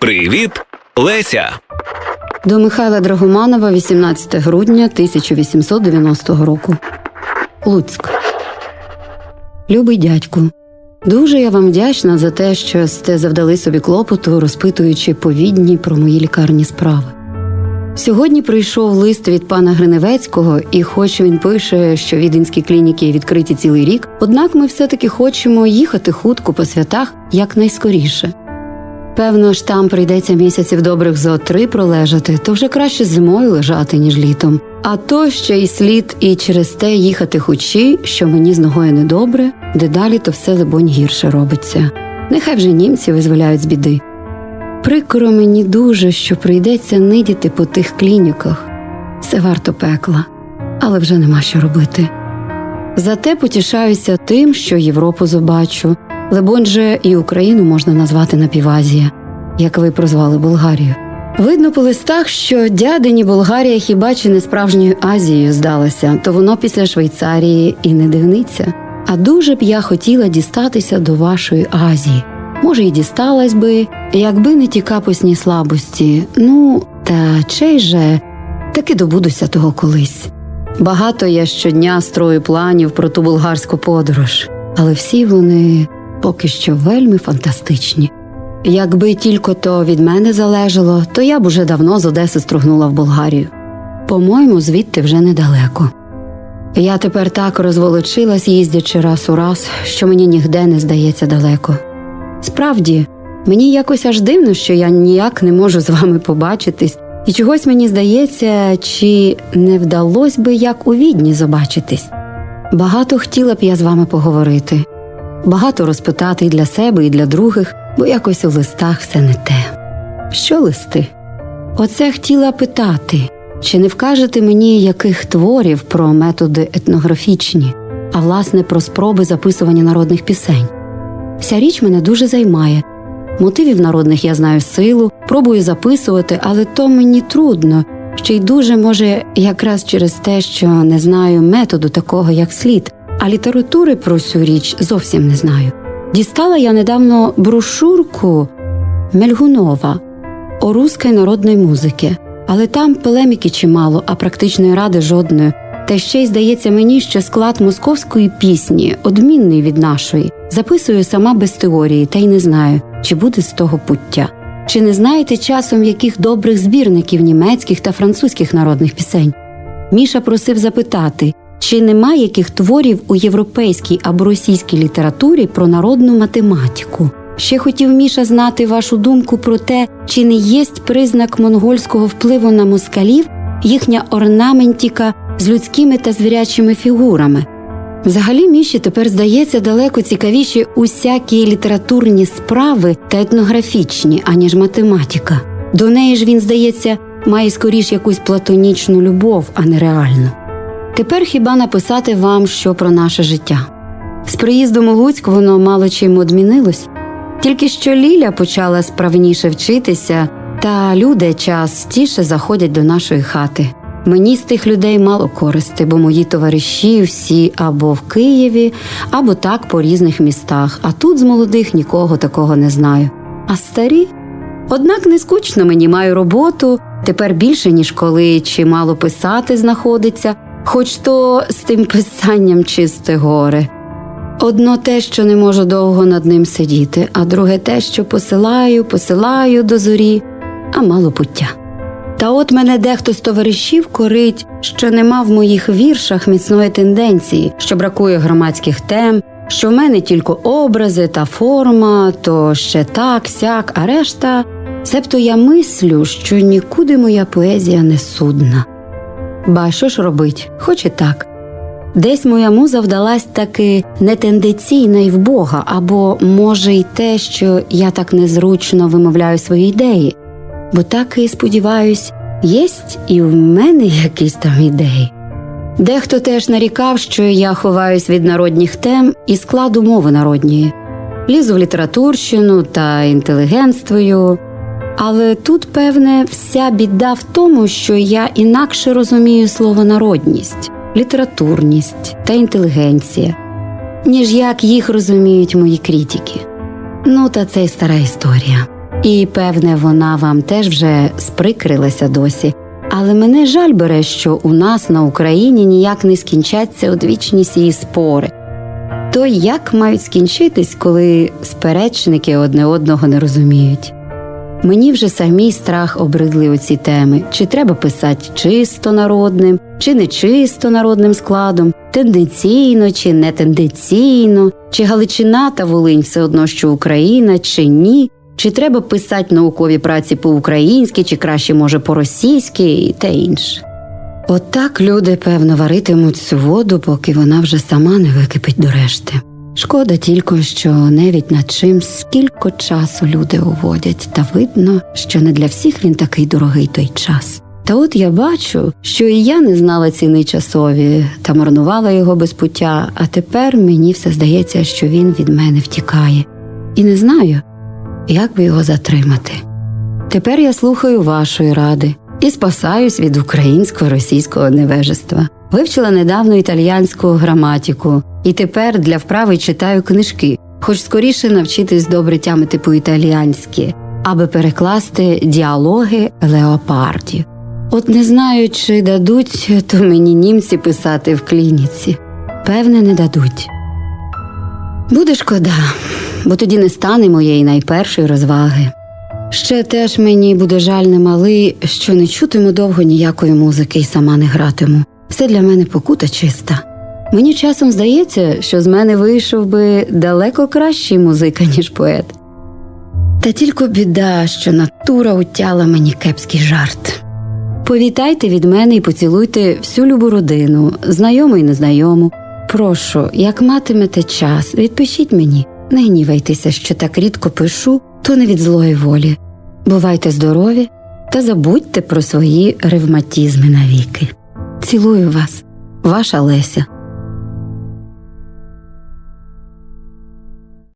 Привіт, Леся. До Михайла Драгоманова 18 грудня 1890 року. Луцьк. Любий дядьку. Дуже я вам вдячна за те, що сте завдали собі клопоту, розпитуючи повідні про мої лікарні справи. Сьогодні прийшов лист від пана Гриневецького, і хоч він пише, що віденські клініки відкриті цілий рік, однак ми все-таки хочемо їхати хутко по святах якнайскоріше. Певно ж там прийдеться місяців добрих зо три пролежати, то вже краще зимою лежати, ніж літом. А то ще й слід і через те їхати хучі, що мені з ногою недобре, дедалі то все либонь гірше робиться. Нехай вже німці визволяють з біди. Прикро мені дуже, що прийдеться нидіти по тих клініках. Все варто пекла, але вже нема що робити. Зате потішаюся тим, що Європу побачу, либонь же і Україну можна назвати напівазія, як ви прозвали Болгарію. Видно по листах, що дядині Болгарія хіба чи не справжньою Азією здалася, то воно після Швейцарії і не дивниться. А дуже б я хотіла дістатися до вашої Азії. Може, і дісталась би, якби не ті капусні слабості. Ну, та чей же таки добудуся того колись. Багато я щодня строю планів про ту болгарську подорож, але всі вони поки що вельми фантастичні. Якби тільки то від мене залежало, то я б уже давно з Одеси стругнула в Болгарію. По-моєму, звідти вже недалеко. Я тепер так розволочилась, їздячи раз у раз, що мені нігде не здається далеко. Справді, мені якось аж дивно, що я ніяк не можу з вами побачитись, і чогось мені здається, чи не вдалось би як у відні побачитись. Багато хотіла б я з вами поговорити, багато розпитати і для себе, і для других, бо якось у листах все не те. Що листи? Оце хотіла питати, чи не вкажете мені яких творів про методи етнографічні, а власне про спроби записування народних пісень. Вся річ мене дуже займає. Мотивів народних я знаю силу, пробую записувати, але то мені трудно, ще й дуже може якраз через те, що не знаю методу такого, як слід, а літератури про цю річ зовсім не знаю. Дістала я недавно брошурку Мельгунова о русській народної музики, але там полеміки чимало, а практичної ради жодної. Та ще й здається мені, що склад московської пісні одмінний від нашої. Записую сама без теорії, та й не знаю, чи буде з того пуття. Чи не знаєте часом яких добрих збірників німецьких та французьких народних пісень? Міша просив запитати, чи нема яких творів у європейській або російській літературі про народну математику? Ще хотів Міша знати вашу думку про те, чи не єсть признак монгольського впливу на москалів їхня орнаментіка з людськими та звірячими фігурами. Взагалі Міші тепер здається далеко цікавіші усякі літературні справи та етнографічні, аніж математика. До неї ж він, здається, має скоріш якусь платонічну любов, а не реальну. Тепер хіба написати вам що про наше життя? З приїздом у Луцьк воно мало чим одмінилось, тільки що Ліля почала справніше вчитися, та люди частіше заходять до нашої хати. Мені з тих людей мало користи, бо мої товариші всі або в Києві, або так по різних містах, а тут з молодих нікого такого не знаю. А старі? Однак не скучно мені маю роботу, тепер більше, ніж коли чимало писати знаходиться, хоч то з тим писанням чисте горе. Одно те, що не можу довго над ним сидіти, а друге те, що посилаю, посилаю до зорі, а мало пуття. Та от мене дехто з товаришів корить, що нема в моїх віршах міцної тенденції, що бракує громадських тем, що в мене тільки образи та форма, то ще так, сяк, а решта, себто я мислю, що нікуди моя поезія не судна. Ба що ж робить, хоч і так. Десь моя муза вдалась таки нетенденційна й в Бога, або, може, й те, що я так незручно вимовляю свої ідеї бо так і сподіваюсь, єсть і в мене якісь там ідеї. Дехто теж нарікав, що я ховаюсь від народних тем і складу мови народньої, лізу в літературщину та інтелігентствою. Але тут, певне, вся біда в тому, що я інакше розумію слово народність, літературність та інтелігенція, ніж як їх розуміють мої критики. Ну, та це й стара історія. І, певне, вона вам теж вже сприкрилася досі. Але мене жаль бере, що у нас на Україні ніяк не скінчаться одвічні сії спори. То як мають скінчитись, коли сперечники одне одного не розуміють? Мені вже самій страх обридли оці теми: чи треба писати чисто народним, чи не чисто народним складом, тенденційно чи не тенденційно, чи Галичина та Волинь все одно, що Україна, чи ні, чи треба писати наукові праці по-українськи, чи краще, може, по-російськи і те інше. Отак люди, певно, варитимуть цю воду, поки вона вже сама не википить до решти. Шкода тільки, що навіть над чим скільки часу люди уводять, та видно, що не для всіх він такий дорогий той час. Та от я бачу, що і я не знала ціни часові та марнувала його без пуття, а тепер мені все здається, що він від мене втікає. І не знаю, як би його затримати. Тепер я слухаю вашої ради і спасаюсь від українсько-російського невежества. Вивчила недавно італіянську граматику, і тепер для вправи читаю книжки, хоч скоріше навчитись добре тямити по-італіянськи, аби перекласти діалоги леопардів. От не знаю, чи дадуть то мені німці писати в клініці. Певне, не дадуть. Буде шкода, бо тоді не стане моєї найпершої розваги. Ще теж мені буде жаль немалий, що не чутиму довго ніякої музики і сама не гратиму. Все для мене покута чиста. Мені часом здається, що з мене вийшов би далеко кращий музика, ніж поет. Та тільки біда, що натура утяла мені кепський жарт. Повітайте від мене і поцілуйте всю любу родину, знайому і незнайому. Прошу, як матимете час, відпишіть мені, не гнівайтеся, що так рідко пишу, то не від злої волі. Бувайте здорові та забудьте про свої ревматізми навіки. Цілую вас, ваша Леся.